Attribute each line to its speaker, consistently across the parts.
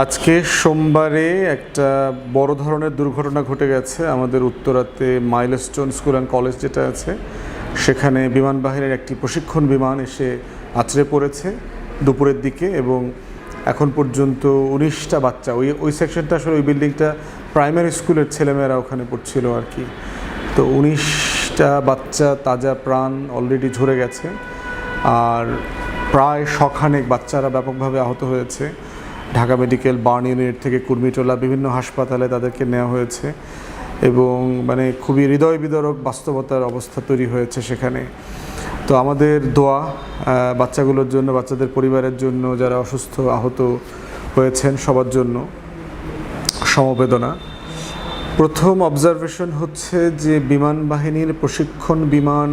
Speaker 1: আজকে সোমবারে একটা বড় ধরনের দুর্ঘটনা ঘটে গেছে। আমাদের উত্তরাতে মাইলস্টোন স্কুল অ্যান্ড কলেজ যেটা আছে, সেখানে বিমান বাহিনীর একটি প্রশিক্ষণ বিমান এসে আছড়ে পড়েছে দুপুরের দিকে এবং এখন পর্যন্ত উনিশটা বাচ্চা, ওই ওই সেকশনটা আসলে ওই বিল্ডিংটা প্রাইমারি স্কুলের ছেলেমেয়েরা ওখানে পড়ছিল আর কি। তো উনিশটা বাচ্চা তাজা প্রাণ অলরেডি ঝরে গেছে। আর প্রায় শখানেক বাচ্চারা ব্যাপকভাবে আহত হয়েছে। ঢাকা মেডিকেল, বার্ন ইউনিট থেকে কুর্মিটোলা বিভিন্ন হাসপাতালে তাদেরকে নেওয়া হয়েছে এবং মানে খুবই হৃদয় বিদারক বাস্তবতার অবস্থা তৈরি হয়েছে সেখানে। তো আমাদের দোয়া বাচ্চাগুলোর জন্য, বাচ্চাদের পরিবারের জন্য, যারা অসুস্থ, আহত হয়েছেন, সবার জন্য সমবেদনা। প্রথম অবজারভেশন হচ্ছে যে বিমান বাহিনীর প্রশিক্ষণ বিমান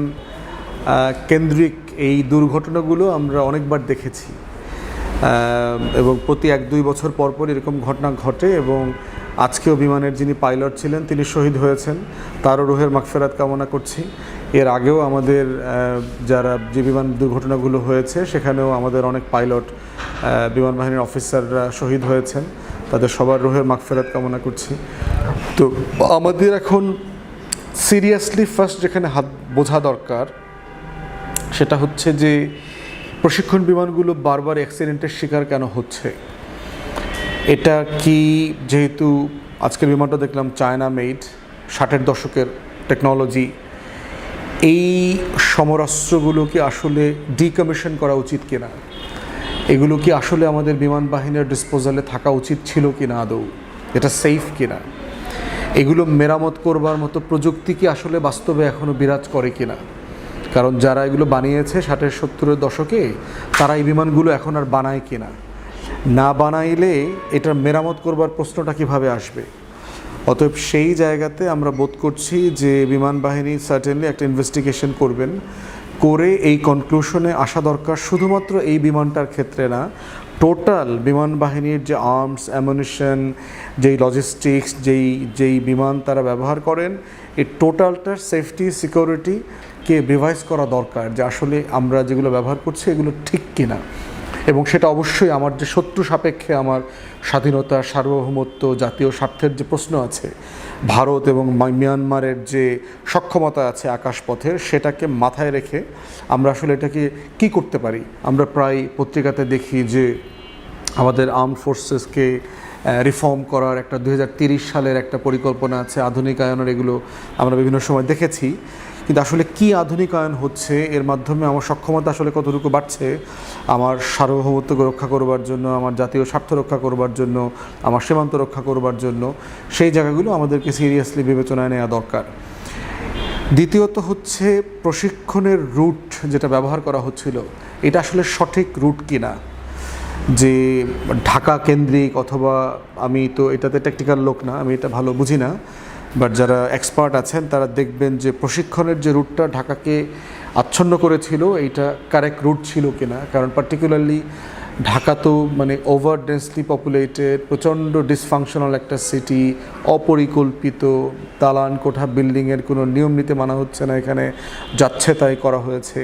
Speaker 1: কেন্দ্রিক এই দুর্ঘটনাগুলো আমরা অনেকবার দেখেছি। এবং প্রতি এক দুই বছর পর পর এরকম ঘটনা ঘটে এবং আজকেও বিমানের যিনি পাইলট ছিলেন, তিনি শহীদ হয়েছেন। তারও রুহের মাগফেরাত কামনা করছি। এর আগেও আমাদের যারা যে বিমান দুর্ঘটনাগুলো হয়েছে, সেখানেও আমাদের অনেক পাইলট বিমান বাহিনীর অফিসাররা শহীদ হয়েছেন। তাদের সবার রুহের মাগফেরাত কামনা করছি। তো আমাদের এখন সিরিয়াসলি ফার্স্ট যেখানে হাত বোঝা দরকার, সেটা হচ্ছে যে প্রশিক্ষণ বিমানগুলো বারবার অ্যাক্সিডেন্টের শিকার কেন হচ্ছে? এটা কি যেহেতু আজকের বিমানটা দেখলাম চায়না মেড ষাটের দশকের টেকনোলজি এই সমরাস্ত্রগুলো কি আসলে ডিকমিশন করা উচিত কিনা? এগুলো কি আসলে আমাদের বিমান বাহিনীর ডিসপোজালে থাকা উচিত ছিল কি না আদৌ? এটা সেফ কিনা? এগুলো মেরামত করবার মতো প্রযুক্তি কি আসলে বাস্তবে এখনও বিরাজ করে কিনা? কারণ যারা এগুলো বানিয়েছে ষাটের সত্তরের দশকে, তারা এই বিমানগুলো এখন আর বানায় কিনা। না বানাইলে এটার মেরামত করবার প্রশ্নটা কীভাবে আসবে? অতএব সেই জায়গাতে আমরা বোধ করছি যে বিমান বাহিনী সার্টেনলি একটা ইনভেস্টিগেশন করবেন, করে এই কনক্লুশনে আসা দরকার শুধুমাত্র এই বিমানটার ক্ষেত্রে না টোটাল বিমান বাহিনীর যে আর্মস অ্যামুনিশন যেই লজিস্টিক্স যেই যেই বিমান তারা ব্যবহার করেন এই টোটালটার সেফটি সিকিউরিটিকে রিভাইজ করা দরকার যে আসলে আমরা যেগুলো ব্যবহার করছি এগুলো ঠিক কিনা। এবং সেটা অবশ্যই আমার যে শত্রু সাপেক্ষে আমার স্বাধীনতা, সার্বভৌমত্ব, জাতীয় স্বার্থের যে প্রশ্ন আছে, ভারত এবং মিয়ানমারের যে সক্ষমতা আছে আকাশপথের, সেটাকে মাথায় রেখে আমরা আসলে এটাকে কি করতে পারি? আমরা প্রায় পত্রিকাতে দেখি যে আমাদের আর্ম ফোর্সেসকে রিফর্ম করার একটা দু সালের একটা পরিকল্পনা আছে, আধুনিকায়নের এগুলো আমরা বিভিন্ন সময় দেখেছি। কিন্তু আসলে কি আধুনিকায়ন হচ্ছে, এর মাধ্যমে আমার সক্ষমতা আসলে কতটুকু বাড়ছে, আমার সার্বভৌমত্বকে রক্ষা করবার জন্য, আমার জাতীয় স্বার্থ রক্ষা করবার জন্য, আমার সীমান্ত রক্ষা করবার জন্য, সেই জায়গাগুলো আমাদেরকে সিরিয়াসলি বিবেচনায় নেওয়া দরকার। দ্বিতীয়ত হচ্ছে প্রশিক্ষণের রুট যেটা ব্যবহার করা হচ্ছিল, এটা আসলে সঠিক রুট কিনা? যে ঢাকা কেন্দ্রিক অথবা আমি তো এটাতে টেকনিক্যাল লোক না, আমি এটা ভালো বুঝি না। বাট যারা এক্সপার্ট আছেন, তারা দেখবেন যে প্রশিক্ষণের যে রুটটা ঢাকাকে আচ্ছন্ন করেছিল, এইটা কারেক্ট রুট ছিল কিনা। কারণ পার্টিকুলারলি ঢাকা তো মানে ওভার ডেন্সলি পপুলেটেড প্রচণ্ড ডিসফাংশনাল একটা সিটি অপরিকল্পিত, দালান কোঠা বিল্ডিংয়ের কোনো নিয়ম নীতি মানা হচ্ছে না, এখানে যাচ্ছে তাই করা হয়েছে।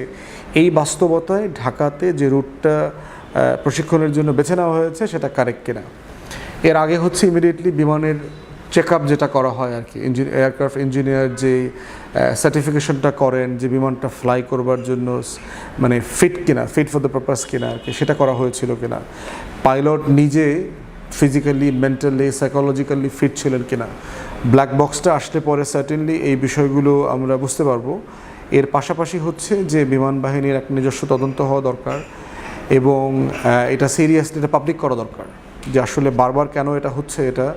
Speaker 1: এই বাস্তবতায় ঢাকাতে যে রুটটা প্রশিক্ষণের জন্য বেছে নেওয়া হয়েছে, সেটা কারেক্ট কিনা। এর আগে হচ্ছে ইমিডিয়েটলি বিমানের চেক আপ যেটা করা হয় আর কি। এয়ারক্রাফট ইঞ্জিনিয়ার যে সার্টিফিকেশনটা করেন, যে বিমানটা ফ্লাই করবার জন্য মানে ফিট কিনা ফিট ফর দ্য পারপাস কিনা আর কি, সেটা করা হয়েছিল কিনা। পাইলট নিজে ফিজিক্যালি মেন্টালি সাইকোলজিক্যালি ফিট ছিলেন কিনা। ব্ল্যাক বক্সটা আসলে পরে সার্টেনলি এই বিষয়গুলো আমরা বুঝতে পারব। এর পাশাপাশি হচ্ছে যে বিমান বাহিনীর এক নিজস্ব তদন্ত হওয়া দরকার এবং এটা সিরিয়াসলি এটা পাবলিক করা দরকার। যে আসলে বারবার কেন এটা হচ্ছে এটা?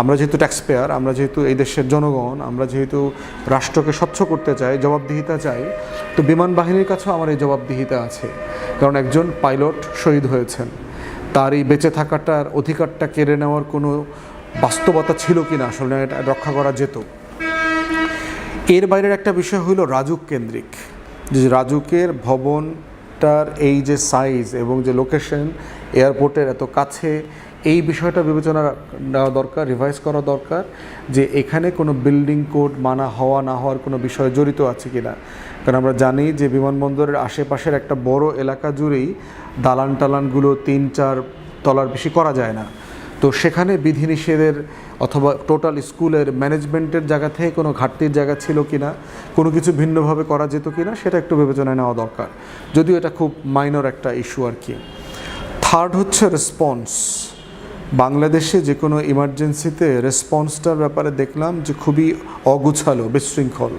Speaker 1: আমরা যেহেতু ট্যাক্স পেয়ার আমরা যেহেতু এই দেশের জনগণ, আমরা যেহেতু রাষ্ট্রকে স্বচ্ছ করতে চাই, জবাবদিহিতা চাই, তো বিমান বাহিনীর কাছেও আমার এই জবাবদিহিতা আছে। কারণ একজন পাইলট শহীদ হয়েছেন। তার এই বেঁচে থাকাটার অধিকারটা কেড়ে নেওয়ার কোনো বাস্তবতা ছিল কি না আসলে এটা রক্ষা করা যেত। এর বাইরের একটা বিষয় হলো রাজুক কেন্দ্রিক। যে রাজুকের ভবনটার এই যে সাইজ এবং যে লোকেশন এয়ারপোর্টের এত কাছে এই বিষয়টা বিবেচনা নেওয়া দরকার রিভাইজ করা দরকার যে এখানে কোনো বিল্ডিং কোড মানা হওয়া, না হওয়ার কোনো বিষয় জড়িত আছে কিনা। কারণ আমরা জানি যে বিমানবন্দরের আশেপাশের একটা বড় এলাকা জুড়েই দালান টালানগুলো তিন, চার তলার বেশি করা যায় না। তো সেখানে বিধিনিষেধের অথবা টোটাল স্কুলের ম্যানেজমেন্টের জায়গা থেকে কোনো ঘাটতির জায়গা ছিল কি না কোনো কিছু ভিন্নভাবে করা যেত কি না সেটা একটু বিবেচনায় নেওয়া দরকার। যদিও এটা খুব মাইনর একটা ইস্যু আর কি। থার্ড হচ্ছে রেসপন্স বাংলাদেশে যে কোনো ইমার্জেন্সিতে রেসপন্সটার ব্যাপারে দেখলাম যে খুবই অগুছালো, বিশৃঙ্খল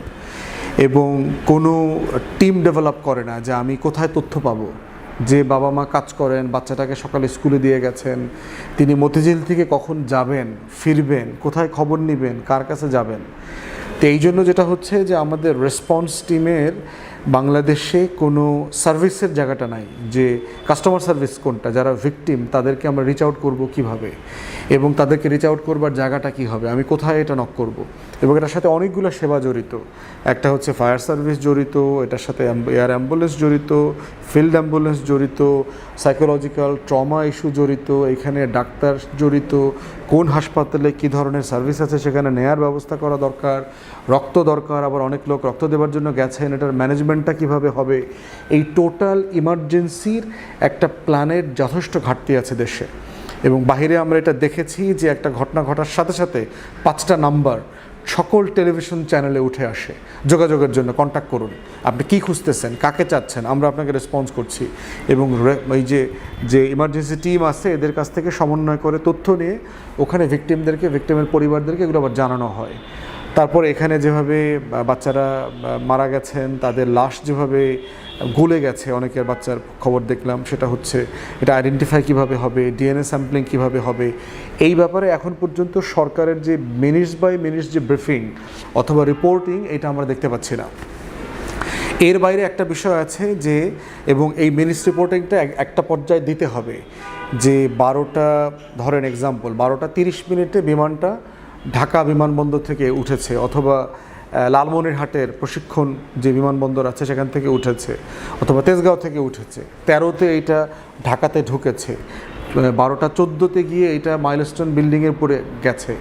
Speaker 1: এবং কোনো টিম ডেভেলপ করে না যে আমি কোথায় তথ্য পাবো। যে বাবা মা কাজ করেন, বাচ্চাটাকে সকালে স্কুলে দিয়ে গেছেন, তিনি মতিঝিল থেকে কখন যাবেন, ফিরবেন, কোথায় খবর নেবেন, কার কাছে যাবেন। তো এই জন্য যেটা হচ্ছে যে আমাদের রেসপন্স টিমের বাংলাদেশে কোনো সার্ভিসের জায়গাটা নাই যে কাস্টমার সার্ভিস কোনটা, যারা ভিকটিম তাদেরকে আমরা রিচ আউট করব কীভাবে? এবং তাদেরকে রিচ আউট করবার জায়গাটা কী হবে? আমি কোথায় এটা নক করব? এবং এটার সাথে অনেকগুলো সেবা জড়িত। একটা হচ্ছে ফায়ার সার্ভিস জড়িত, এটার সাথে এয়ার অ্যাম্বুলেন্স জড়িত ফিল্ড অ্যাম্বুলেন্স জড়িত সাইকোলজিক্যাল ট্রমা ইস্যু জড়িত, এখানে ডাক্তার জড়িত, কোন হাসপাতালে কী ধরনের সার্ভিস আছে সেখানে নেয়ার ব্যবস্থা করা দরকার, রক্ত দরকার, আবার অনেক লোক রক্ত দেওয়ার জন্য গেছেন, এটার ম্যানেজমেন্টটা কীভাবে হবে? এই টোটাল ইমার্জেন্সির একটা প্ল্যানের যথেষ্ট ঘাটতি আছে দেশে। এবং বাইরে আমরা এটা দেখেছি যে একটা ঘটনা ঘটার সাথে সাথে পাঁচটা নাম্বার সকল টেলিভিশন চ্যানেলে উঠে আসে। যোগাযোগের জন্য কন্ট্যাক্ট করুন। আপনি কি খুঁজতেছেন? কাকে চাচ্ছেন? আমরা আপনাকে রেসপন্স করছি। এবং এই যে যে ইমার্জেন্সি টিম আছে, এদের কাছ থেকে সমন্বয় করে তথ্য নিয়ে ওখানে ভিকটিমদেরকে ভিকটিমের পরিবারদেরকে এগুলো আবার জানানো হয়। তারপর এখানে যেভাবে বাচ্চারা মারা গেছেন, তাদের লাশ যেভাবে গলে গেছে, অনেকের বাচ্চার খবর দেখলাম, সেটা হচ্ছে এটা আইডেন্টিফাই কীভাবে হবে ডিএনএ স্যাম্পলিং কীভাবে হবে। এই ব্যাপারে এখন পর্যন্ত সরকারের যে মিনিটস বাই মিনিটস যে ব্রিফিং অথবা রিপোর্টিং এটা আমরা দেখতে পাচ্ছি না। এর বাইরে একটা বিষয় আছে যে, এবং এই মিনিস রিপোর্টিংটা এক- একটা পর্যায়ে দিতে হবে। যে বারোটা, ধরেন এক্সাম্পল বারোটা তিরিশ মিনিটে বিমানটা ঢাকা বিমানবন্দর থেকে উঠেছে অথবা লালমনিরহাটের প্রশিক্ষণ যে বিমানবন্দর আছে সেখান থেকে উঠেছে অথবা তেজগাঁও থেকে উঠেছে। তেরোতে এইটা ঢাকাতে ঢুকেছে। বারোটা চোদ্দোতে গিয়ে এটা মাইলস্টোন বিল্ডিংয়ের উপরে গেছে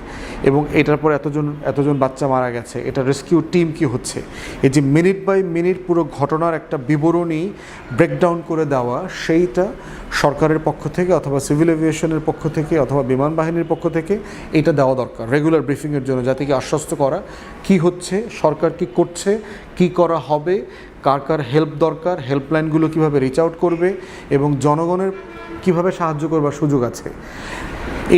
Speaker 1: এবং এটার পর এতজন এতজন বাচ্চা মারা গেছে। এটা রেস্কিউ টিম কি হচ্ছে? এই যে মিনিট বাই মিনিট পুরো ঘটনার একটা বিবরণী ব্রেকডাউন করে দেওয়া, সেইটা সরকারের পক্ষ থেকে অথবা সিভিল এভিয়েশনের পক্ষ থেকে অথবা বিমান বাহিনীর পক্ষ থেকে এটা দেওয়া দরকার রেগুলার ব্রিফিংয়ের জন্য জাতিকে আশ্বস্ত করা কি হচ্ছে, সরকার কি করছে, কি করা হবে, কার কার হেল্প দরকার হেল্পলাইনগুলো কীভাবে রিচ আউট করবে এবং জনগণের কীভাবে সাহায্য করবার সুযোগ আছে?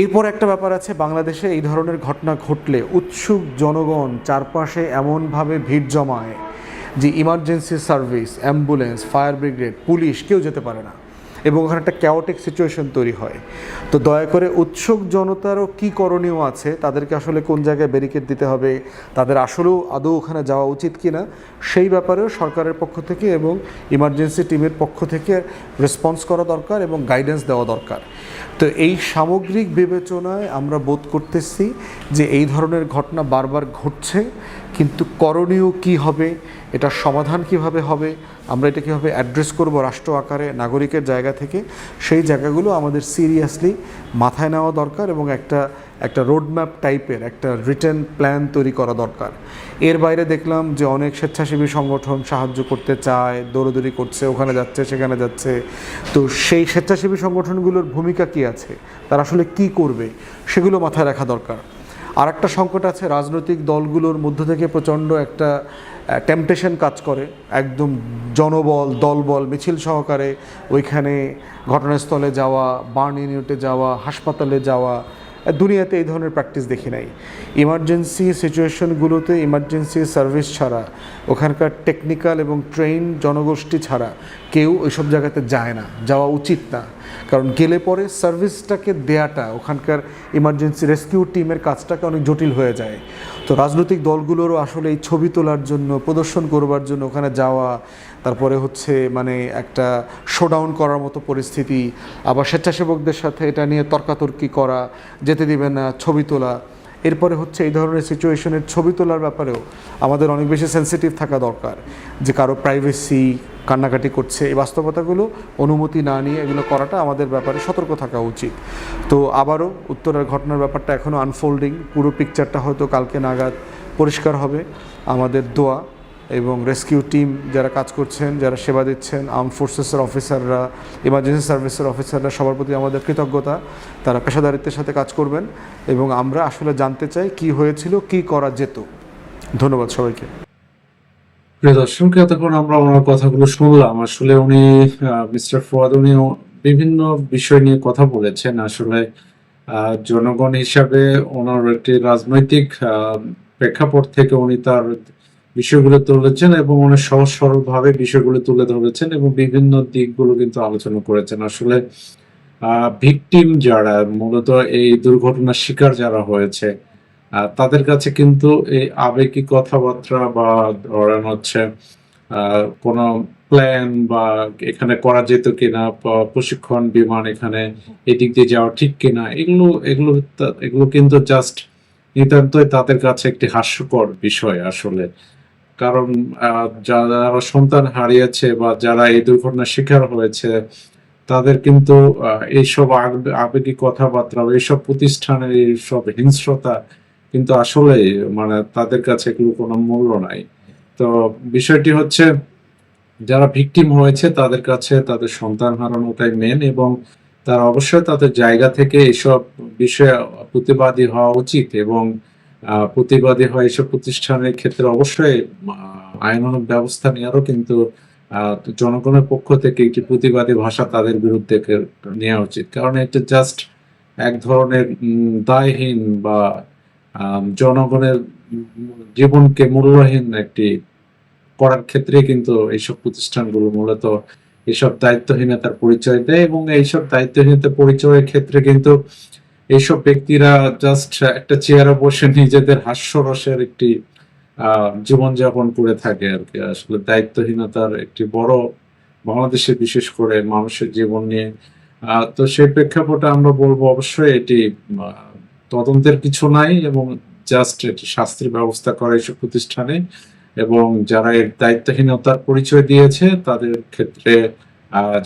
Speaker 1: এরপর একটা ব্যাপার আছে, বাংলাদেশে এই ধরনের ঘটনা ঘটলে উৎসুক জনগণ চারপাশে এমনভাবে ভিড় জমায় যে emergency service ambulance fire brigade police কেউ যেতে পারে না। এবং ওখানে একটা ক্যাওটিক সিচুয়েশন তৈরি হয়। তো দয়া করে উৎসুক জনতারও কী করণীয় আছে, তাদেরকে আসলে কোন জায়গায় ব্যারিকেড দিতে হবে, তাদের আসলেও আদৌ ওখানে যাওয়া উচিত কি না সেই ব্যাপারেও সরকারের পক্ষ থেকে এবং ইমার্জেন্সি টিমের পক্ষ থেকে রেসপন্স করা দরকার এবং গাইডেন্স দেওয়া দরকার। তো এই সামগ্রিক বিবেচনায় আমরা বোধ করতেছি যে এই ধরনের ঘটনা বারবার ঘটছে, কিন্তু করণীয় কি হবে, এটার সমাধান কীভাবে হবে আমরা এটা কীভাবে অ্যাড্রেস করব রাষ্ট্র আকারে, নাগরিকের জায়গা থেকে, সেই জায়গাগুলো আমাদের সিরিয়াসলি মাথায় নেওয়া দরকার এবং একটা একটা রোডম্যাপ টাইপের একটা রিটার্ন প্ল্যান তৈরি করা দরকার। এর বাইরে দেখলাম যে অনেক স্বেচ্ছাসেবী সংগঠন সাহায্য করতে চায়, দৌড়দৌড়ি করছে, ওখানে যাচ্ছে, সেখানে যাচ্ছে। তো সেই স্বেচ্ছাসেবী সংগঠনগুলোর ভূমিকা কি আছে? তারা আসলে কি করবে? সেগুলো মাথায় রাখা দরকার। আর একটা সংকট আছে, রাজনৈতিক দলগুলোর মধ্য থেকে প্রচণ্ড একটা টেম্পটেশন কাজ করে, একদম জনবল, দলবল, মিছিল সহকারে ওইখানে ঘটনাস্থলে যাওয়া, বার্ন ইউনিটে যাওয়া, হাসপাতালে যাওয়া দুনিয়াতে এই ধরনের প্র্যাকটিস দেখি নাই। ইমার্জেন্সি সিচুয়েশনগুলোতে ইমার্জেন্সি সার্ভিস ছাড়া, ওখানকার টেকনিক্যাল এবং ট্রেন জনগোষ্ঠী ছাড়া কেউ ওইসব জায়গাতে যায় না, যাওয়া উচিত না। কারণ গেলে পরে সার্ভিসটাকে দেয়াটা, ওখানকার ইমার্জেন্সি রেস্কিউ টিমের কাজটাকে অনেক জটিল হয়ে যায়। তো রাজনৈতিক দলগুলোরও আসলে এই ছবি তোলার জন্য, প্রদর্শন করবার জন্য ওখানে যাওয়া তারপরে হচ্ছে মানে একটা শোডাউন করার মতো পরিস্থিতি, আবার স্বেচ্ছাসেবকদের সাথে এটা নিয়ে তর্কাতর্কি করা, যেতে দিবে না ছবি তোলা। এরপরে হচ্ছে এই ধরনের সিচুয়েশনের ছবি তোলার ব্যাপারেও আমাদের অনেক বেশি সেন্সিটিভ থাকা দরকার, যে কারও প্রাইভেসি কান্নাকাটি করছে। এই বাস্তবতাগুলো অনুমতি না নিয়ে এগুলো করাটা আমাদের ব্যাপারে সতর্ক থাকা উচিত। তো আবারও উত্তরের ঘটনার ব্যাপারটা এখনও আনফোল্ডিং পুরো পিকচারটা হয়তো কালকে নাগাদ পরিষ্কার হবে। আমাদের দোয়া এবং রেস্কিউ টিম যারা কাজ করছেন, যারা সেবা দিচ্ছেন, আর্ম ফোর্সেসের অফিসাররা, ইমার্জেন্সি সার্ভিসের অফিসাররা, সবার প্রতি আমাদের কৃতজ্ঞতা। তারা পেশাদারিত্বের সাথে কাজ করবেন এবং আমরা আসলে জানতে চাই কি হয়েছিল, কি করা যেত। ধন্যবাদ সবাইকে।
Speaker 2: প্রিয় দর্শক, এতক্ষণ আমরা ওনার কথাগুলো শুনলাম। আসলে উনি মিস্টার ফুয়াদ উনি বিভিন্ন বিষয় নিয়ে কথা বলেছেন। আসলে জনগণ হিসাবে ওনার একটি রাজনৈতিক প্রেক্ষাপট থেকে উনি তার বিষয়গুলো তুলেছেন এবং উনি সহজ সরল ভাবে বিষয়গুলো তুলে ধরেছেন এবং বিভিন্ন দিকগুলো কিন্তু আলোচনা করেছেন। আসলে ভিকটিম যারা, মূলত এই দুর্ঘটনার শিকার যারা হয়েছে তাদের কাছে কিন্তু এই আবেগী কথাবার্তা বা ধরেন হচ্ছে কোনো প্ল্যান বা এখানে করা যেত কিনা প্রশিক্ষণ বিমান এখানে এদিক দিয়ে যাওয়া ঠিক কিনা, এগুলো এগুলো এগুলো কিন্তু জাস্ট নিতান্তই তাদের কাছে একটি হাস্যকর বিষয় আসলে। কারণ যারা সন্তান হারিয়েছে বা যারা এই দুর্ঘটনার শিকার হয়েছে, তাদের কিন্তু এইসব আগ- আবেগী কথাবার্তা এইসব প্রতিষ্ঠানের এইসব হিংস্রতা কিন্তু আসলে মানে তাদের কাছে কোনো মূল্য নাই। তো বিষয়টি হচ্ছে, যারা ভিকটিম হয়েছে তাদের কাছে তাদের সন্তান হারানোটাই মেন এবং তারা অবশ্যই তাদের জায়গা থেকে এইসব বিষয়ে প্রতিবাদী হওয়া উচিত এবং প্রতিবাদী হয় এসব প্রতিষ্ঠানের ক্ষেত্রে অবশ্যই আহ, আইনানুগ ব্যবস্থা নেওয়ারও কিন্তু জনগণের পক্ষ থেকে একটি প্রতিবাদী ভাষা তাদের বিরুদ্ধে নেওয়া উচিত। কারণ এটা জাস্ট এক ধরনের দায়হীন বা জনগণের জীবনকে মূল্যহীন একটি করার ক্ষেত্রে কিন্তু এইসব প্রতিষ্ঠানগুলো মূলত এইসব দায়িত্বহীনতার পরিচয় দেয় এবং এইসব দায়িত্বহীনতার পরিচয়ের ক্ষেত্রে কিন্তু এইসব ব্যক্তিরা জাস্ট একটা চেয়ারে বসে নিজেদের হাস্যরসের একটি জীবনযাপন করে থাকে আর কি। আসলে দায়িত্বহীনতার একটি বড় বাংলাদেশে বিশেষ করে মানুষের জীবন নিয়ে। তো সেই প্রেক্ষাপটে আমরা বলব অবশ্যই এটি তদন্তের কিছু নাই এবং জাস্ট এটি শাস্তির ব্যবস্থা করে এইসব প্রতিষ্ঠানে। এবং যারা এর দায়িত্বহীনতার পরিচয় দিয়েছে, তাদের ক্ষেত্রে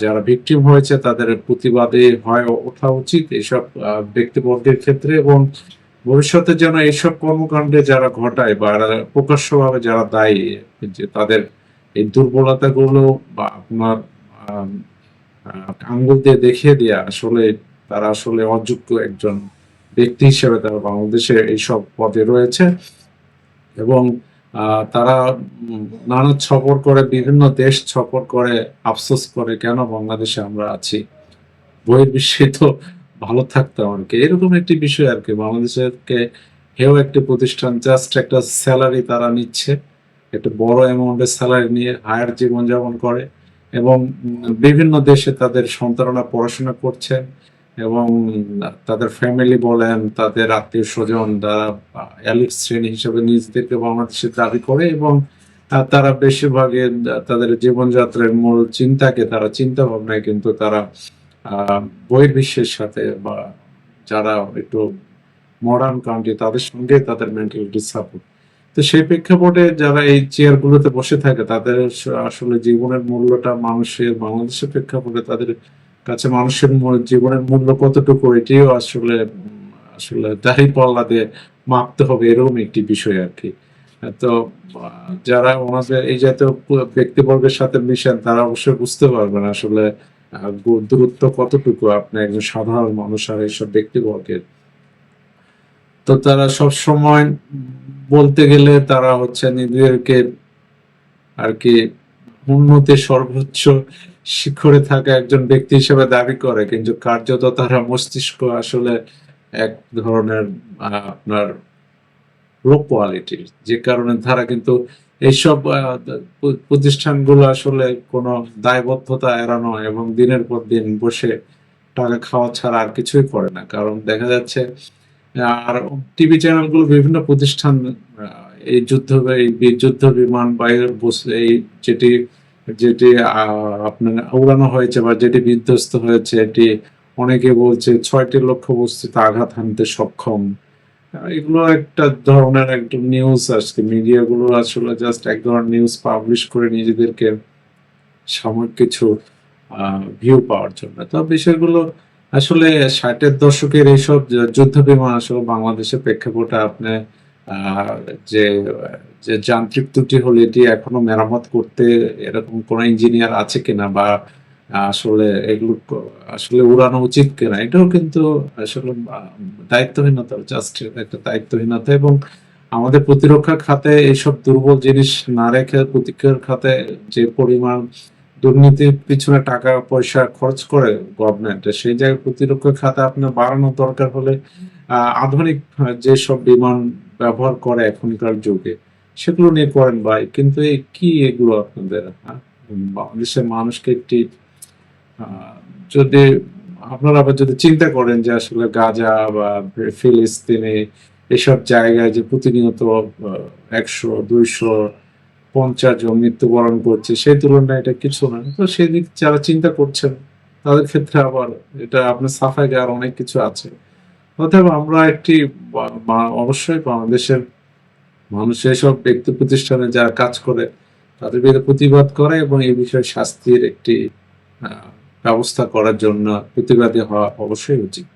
Speaker 2: যারা ভিকটিম হয়েছে তাদের প্রতিবাদে হয় ওঠা উচিত এইসব আহ, ব্যক্তিবর্গের ক্ষেত্রে এবং ভবিষ্যতে যেন এইসব কর্মকাণ্ডে যারা ঘটায় বা প্রকাশ্যভাবে যারা দায়ী যে তাদের এই দুর্বলতাগুলো বা আপনার আঙ্গুল দিয়ে দেখিয়ে দেয়া আসলে তারা আসলে অযোগ্য একজন ব্যক্তি হিসেবে তারা বাংলাদেশে এইসব পদে রয়েছে। এবং তারা নানা সফর করে, বিভিন্ন দেশ সফর করে, আফসোস করে, কেন বাংলাদেশে আমরা আছি? বহির্বিশ্বে তো ভালো থাকতাম আর কি এরকম একটি বিষয় আর কি। বাংলাদেশেরকে হেও একটি প্রতিষ্ঠান জাস্ট একটা স্যালারি তারা নিচ্ছে। একটা বড় অ্যামাউন্টের স্যালারি নিয়ে হায়ার জীবনযাপন করে এবং বিভিন্ন দেশে তাদের সন্তানরা পড়াশোনা করছেন। এবং তাদের ফ্যামিলি বলেন তাদের আত্মীয় স্বজন তারা এলিট শ্রেণি হিসেবে নিজেদেরকে বাংলাদেশে দাবি করে এবং তারা বেশিরভাগে তাদের জীবনযাত্রার মূল চিন্তাকে তারা চিন্তা ভাবনায় কিন্তু তারা আহ, বহির্বিশ্বের সাথে বা যারা একটু মডার্ন কান্ট্রি তাদের সঙ্গে তাদের মেন্টালিটি সাপোর্ট তো সেই প্রেক্ষাপটে যারা এই চেয়ারগুলোতে বসে থাকে তাদের আসলে জীবনের মূল্যটা মানুষের বাংলাদেশের প্রেক্ষাপটে তাদের কাছে মানুষের জীবনের মূল্য কতটুকু, এটিও আসলে আসলে দাড়ি পাল্লা দিয়ে মাপতে হবে, এরকম একটি বিষয় আর কি। তো, যারা ওনাদের এই জাতীয় ব্যক্তিবর্গের সাথে মিশেন, তারা অবশ্যই বুঝতে পারবেন আসলে দূরত্ব কতটুকু আপনি একজন সাধারণ মানুষ আর এইসব ব্যক্তিবর্গের। তো তারা সব সময় বলতে গেলে তারা হচ্ছে নিজেদেরকে আর কি উন্নতির সর্বোচ্চ শিখরে থাকা একজন ব্যক্তি হিসেবে দাবি করে, কিন্তু কার্যত তারা মস্তিষ্ক আসলে এক ধরনের আপনার লো কোয়ালিটির। যে কারণে তারা কিন্তু এইসব প্রতিষ্ঠানগুলো আসলে কোনো দায়বদ্ধতা এড়ানো এবং দিনের পর দিন বসে টাকা খাওয়া ছাড়া আর কিছুই করে না। কারণ দেখা যাচ্ছে আর টিভি চ্যানেলগুলো বিভিন্ন প্রতিষ্ঠান এই যুদ্ধ এই যুদ্ধ বিমান বা এর বস- এই যেটি যেটি আপনার উড়ানো হয়েছে বা যেটি বিধ্বস্ত হয়েছে, এটি অনেকে বলছে ছয়টি লক্ষ্য বস্তুতে আঘাত হানতে সক্ষম। এগুলো একটা ধরনের একটা নিউজ আজকে। মিডিয়াগুলো আসলে জাস্ট এক ধরনের নিউজ পাবলিশ করে নিজেদেরকে সাময়িক কিছু ভিউ পাওয়ার জন্য। তো বিষয়গুলো আসলে ষাটের দশকের এইসব যুদ্ধ বিমান আসলে বাংলাদেশের প্রেক্ষাপটে আপনি যে যে যান্ত্রিক ত্রুটি হলে এটি এখনও মেরামত করতে এরকম কোনো ইঞ্জিনিয়ার আছে কিনা বা আসলে এগুলো আসলে উড়ানো উচিত কিনা, এটাও কিন্তু আসলে দায়িত্বহীনতা জাস্ট একটা দায়িত্বহীনতা এবং আমাদের প্রতিরক্ষা খাতে এইসব দুর্বল জিনিস না রেখে প্রতিরক্ষা খাতে যে পরিমাণ দুর্নীতির পিছনে টাকা, পয়সা খরচ করে গভর্নমেন্ট সেই জায়গায় প্রতিরক্ষা খাতে আপনার বাড়ানো দরকার হলে আধুনিক যেসব বিমান ব্যবহার করে এখনকার যুগে, সেগুলো নিয়ে করেন ভাই। কিন্তু এই কি এগুলো আপনাদের? বাংলাদেশের মানুষকে একটি যদি আপনারা আবার যদি চিন্তা করেন যে আসলে গাজা বা ফিলিস্তিনে এসব জায়গায় যে প্রতিনিয়ত একশো, দুইশো, পঞ্চাশ জন মৃত্যুবরণ করছে, সেই তুলনায় এটা কিছু না। তো সেদিক যারা চিন্তা করছেন, তাদের ক্ষেত্রে আবার এটা আপনার সাফাই দেওয়ার অনেক কিছু আছে। অতএব আমরা একটি অবশ্যই বাংলাদেশের মানুষ এসব ব্যক্তি প্রতিষ্ঠানে যারা কাজ করে, তাদের বিরুদ্ধে প্রতিবাদ করে এবং এই বিষয়ে শাস্তির একটি ব্যবস্থা করার জন্য প্রতিবাদী হওয়া অবশ্যই উচিত।